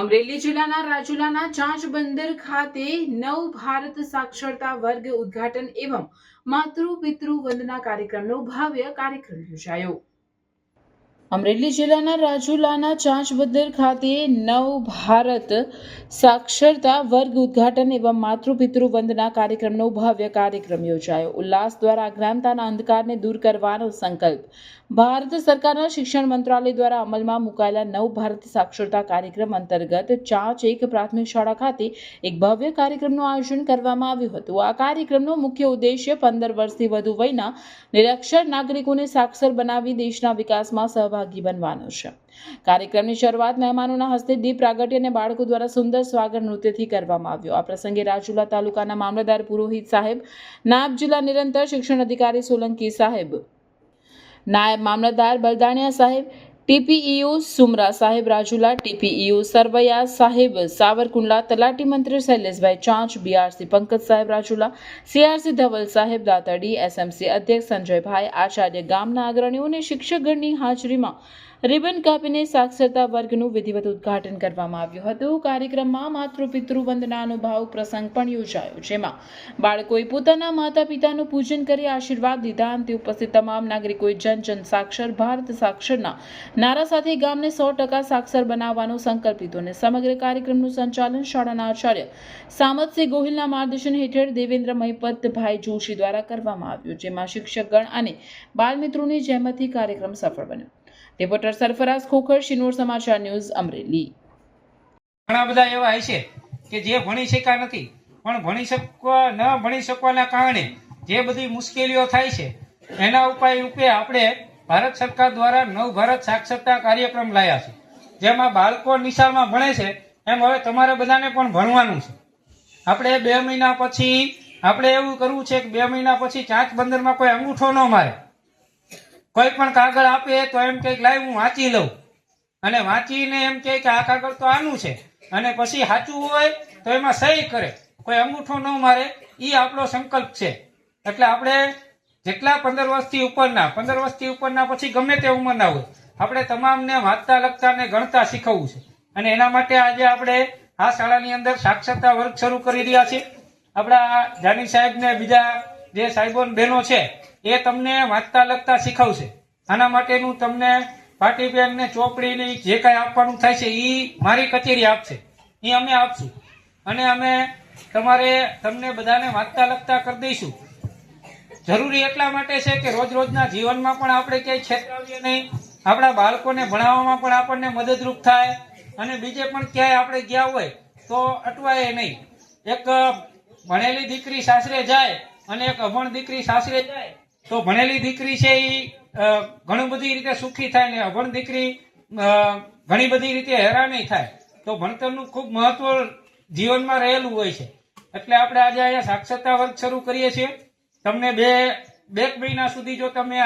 અમરેલી જિલ્લાના રાજુલાના ચાંચ બંદર ખાતે નવ ભારત સાક્ષરતા વર્ગ ઉદ્ઘાટન એવં માતૃ પિતૃ વંદના કાર્યક્રમનો ભવ્ય કાર્યક્રમ યોજાયો. અમરેલી જિલ્લાના રાજુલાના ચાંચબદર ખાતે નવ ભારત સાક્ષરતા વર્ગ ઉદ્ઘાટન એવં માતૃ પિતૃ વંદના કાર્યક્રમનો ભવ્ય કાર્યક્રમ યોજાયો. ઉલ્લાસ દ્વારા અજ્ઞાનતાના અંધકારને દૂર કરવાનો સંકલ્પ. ભારત સરકારના શિક્ષણ મંત્રાલય દ્વારા અમલમાં મુકાયેલા નવ ભારત સાક્ષરતા કાર્યક્રમ અંતર્ગત ચાંચ એક પ્રાથમિક શાળા ખાતે એક ભવ્ય કાર્યક્રમનું આયોજન કરવામાં આવ્યું હતું. આ કાર્યક્રમનો મુખ્ય ઉદ્દેશ્ય પંદર વર્ષથી વધુ વયના નિરક્ષર નાગરિકોને સાક્ષર બનાવી દેશના વિકાસમાં સહભાગી બનવાનો છે. કાર્યક્રમની શરૂઆત મહેમાનોના હસ્તે દીપ પ્રાગટ્ય અને બાળકો દ્વારા સુંદર સ્વાગત નૃત્યથી કરવામાં આવ્યો. આ પ્રસંગે રાજુલા તાલુકાના મામલતદાર પુરોહિત સાહેબ, નાયબ જિલ્લા નિરંતર શિક્ષણ અધિકારી સોલંકી સાહેબ, નાયબ મામલતદાર બલદાણિયા સાહેબ ટીપીઈઓ સુમરા સાહેબ રાજુલા, ટીપીઈઓ સરવૈયા સાહેબ સાવરકુંડલા, તલાટી મંત્રી શૈલેષભાઈ ચાંચ, બીઆરસી પંકજ સાહેબ રાજુલા, સીઆરસી ધવલ સાહેબ દાતરડી એસએમસી અધ્યક્ષ સંજયભાઈ આચાર્ય ગામના અગ્રણીઓ અને શિક્ષકગણની હાજરીમાં રિબન કાપીને સાક્ષરતા વર્ગનું વિધિવત ઉદ્ઘાટન કરવામાં આવ્યું હતું. કાર્યક્રમમાં માતૃ પિતૃ વંદનાનો ભાવ પ્રસંગ પણ યોજાયો, જેમાં બાળકોએ પોતાના માતા પિતાનું પૂજન કરી આશીર્વાદ લીધા. અંતે ઉપસ્થિત તમામ નાગરિકોએ જન સાક્ષર, ભારત સાક્ષરના નારા સાથે ગામને સો ટકા સાક્ષર બનાવવાનો સંકલ્પ લીધો અને સમગ્ર કાર્યક્રમનું સંચાલન શાળાના આચાર્ય સામતસિંહ ગોહિલના માર્ગદર્શન હેઠળ દેવેન્દ્ર મહિપતભાઈ જોશી દ્વારા કરવામાં આવ્યું, જેમાં શિક્ષકગણ અને બાળમિત્રોની જહેમતથી કાર્યક્રમ સફળ બન્યો. રિપોર્ટર સરફરાઝ ખોખર, શિનોર સમાચાર ન્યૂઝ, અમરેલી. ઘણા બધા એવા હશે કે જે ભણી શક્યા નથી, પણ ભણી શકવા, ન ભણી શકવાના કારણે જે બધી મુશ્કેલીઓ થાય છે, એના ઉપાય રૂપે આપણે ભારત સરકાર દ્વારા નવ ભારત સાક્ષરતા કાર્યક્રમ લાયા છે. જેમાં બાળકો નિશાળમાં ભણે છે, એમ હવે તમારે બધાને પણ ભણવાનું છે. આપણે બે મહિના પછી, આપણે એવું કરવું છે કે બે મહિના પછી ચાંચ બંદરમાં કોઈ અંગૂઠો ન મારે. કોઈ પણ કાગળ આપે તો એમ કે લાય હું વાંચી લઉં. અને વાંચીને એમ કે આ કાગળ તો આનું છે. અને પછી સાચું હોય તો એમાં સહી કરે. કોઈ અંગૂઠો ન મારે એ આપણો સંકલ્પ છે. એટલે આપણે જેટલા પંદર વર્ષથી ઉપરના, પંદર વર્ષથી ઉપરના પછી ગમે તે ઉંમરના હોય, આપણે તમામને વાંચતા, લખતા ને ગણતા શીખવવું છે. અને એના માટે આજે આપણે આ શાળાની અંદર સાક્ષરતા વર્ગ શરૂ કરી રહ્યા છીએ. આપણા જાની સાહેબ ને બીજા જે સાહેબો બહેનો છે એ તમને વાંચતા લખતા શીખવશે. આના માટેનું તમને પાટી ચોપડીને જે કાંઈ આપવાનું થાય છે એ મારી કચેરી આપશે. એ અમે આપશું. અને અમે તમારે તમને બધાને વાંચતા લખતા કરી દઈશું. જરૂરી એટલા માટે છે કે રોજ રોજના જીવનમાં પણ આપણે ક્યાંય છેતરાવીએ નહીં. આપણા બાળકોને ભણાવવામાં પણ આપણને મદદરૂપ થાય. અને બીજે પણ ક્યાંય આપણે ગયા હોય તો અટવાય નહીં. એક ભણેલી દીકરી સાસરે જાય અને એક અભણ દીકરી સાસરે જાય તો ભણેલી દીકરી છે એ ઘણી બધી રીતે સુખી થાય ને અભણ દીકરી ઘણી બધી રીતે હેરાની થાય. તો ભણતરનું ખૂબ મહત્વ જીવનમાં રહેલું હોય છે. એટલે આપણે આજે અહીંયા સાક્ષરતા વર્ગ શરૂ કરીએ છીએ. તમને બે બે મહિના સુધી જો તમે